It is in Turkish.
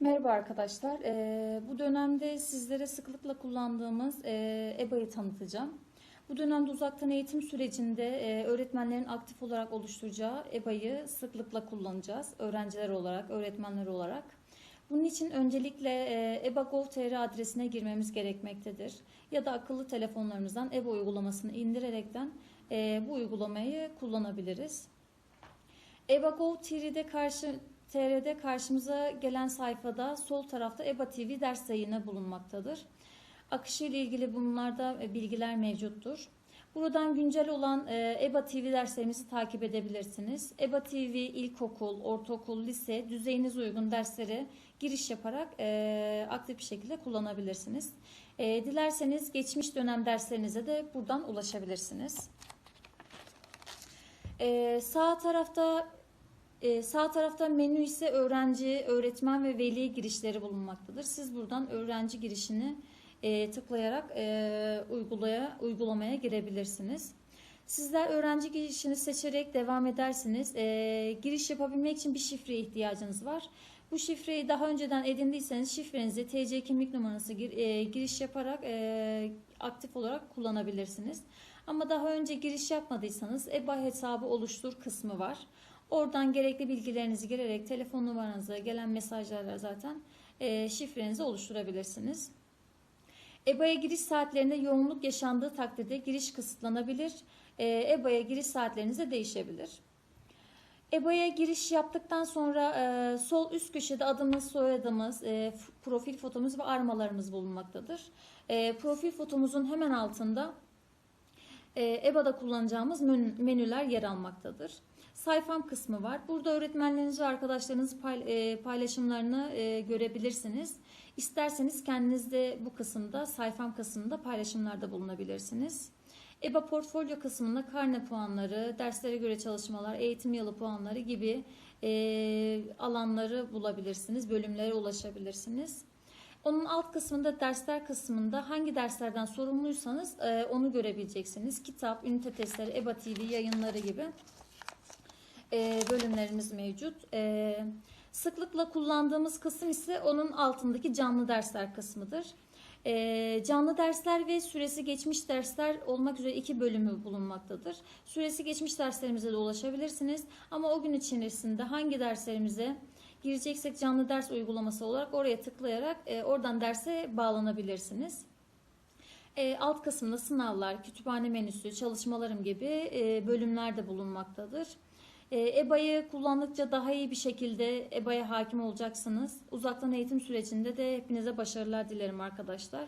Merhaba arkadaşlar. Ee, bu dönemde sizlere sıklıkla kullandığımız e, EBA'yı tanıtacağım. Bu dönemde uzaktan eğitim sürecinde e, öğretmenlerin aktif olarak oluşturacağı EBA'yı sıklıkla kullanacağız. Öğrenciler olarak, öğretmenler olarak. Bunun için öncelikle e, eba.gov.tr adresine girmemiz gerekmektedir. Ya da akıllı telefonlarımızdan EBA uygulamasını indirerekten e, bu uygulamayı kullanabiliriz. EBA.gov.tr'de karşı TR'de karşımıza gelen sayfada sol tarafta EBA TV ders yayını bulunmaktadır. Akışı ile ilgili bunlarda e, bilgiler mevcuttur. Buradan güncel olan e, EBA TV derslerimizi takip edebilirsiniz. EBA TV ilkokul, ortaokul, lise düzeyiniz uygun dersleri giriş yaparak e, aktif bir şekilde kullanabilirsiniz. E, dilerseniz geçmiş dönem derslerinize de buradan ulaşabilirsiniz. E, sağ tarafta ee, sağ tarafta menü ise öğrenci, öğretmen ve veli girişleri bulunmaktadır. Siz buradan öğrenci girişini e, tıklayarak e, uygulaya, uygulamaya girebilirsiniz. Sizler öğrenci girişini seçerek devam edersiniz. E, giriş yapabilmek için bir şifreye ihtiyacınız var. Bu şifreyi daha önceden edindiyseniz şifrenizi TC kimlik numarası gir, e, giriş yaparak e, aktif olarak kullanabilirsiniz. Ama daha önce giriş yapmadıysanız EBA hesabı oluştur kısmı var. Oradan gerekli bilgilerinizi girerek telefon numaranızı, gelen mesajlarla zaten e, şifrenizi oluşturabilirsiniz. EBA'ya giriş saatlerinde yoğunluk yaşandığı takdirde giriş kısıtlanabilir. E, EBA'ya giriş saatleriniz de değişebilir. EBA'ya giriş yaptıktan sonra e, sol üst köşede adımız, soyadımız, e, profil fotomuz ve armalarımız bulunmaktadır. E, profil fotomuzun hemen altında e, EBA'da kullanacağımız menüler yer almaktadır. Sayfam kısmı var. Burada öğretmenleriniz ve arkadaşlarınız e, paylaşımlarını e, görebilirsiniz. İsterseniz kendiniz de bu kısımda, sayfam kısmında paylaşımlarda bulunabilirsiniz. EBA portfolyo kısmında karne puanları, derslere göre çalışmalar, eğitim yılı puanları gibi e, alanları bulabilirsiniz, bölümlere ulaşabilirsiniz. Onun alt kısmında dersler kısmında hangi derslerden sorumluysanız onu görebileceksiniz. Kitap, ünite testleri, EBA TV yayınları gibi e, bölümlerimiz mevcut. E, sıklıkla kullandığımız kısım ise onun altındaki canlı dersler kısmıdır. E, canlı dersler ve süresi geçmiş dersler olmak üzere iki bölümü bulunmaktadır. Süresi geçmiş derslerimize de ulaşabilirsiniz. Ama o gün içerisinde hangi derslerimize gireceksek canlı ders uygulaması olarak oraya tıklayarak oradan derse bağlanabilirsiniz. Alt kısımda sınavlar, kütüphane menüsü, çalışmalarım gibi e, bölümler de bulunmaktadır. E, EBA'yı kullandıkça daha iyi bir şekilde EBA'ya hakim olacaksınız. Uzaktan eğitim sürecinde de hepinize başarılar dilerim arkadaşlar.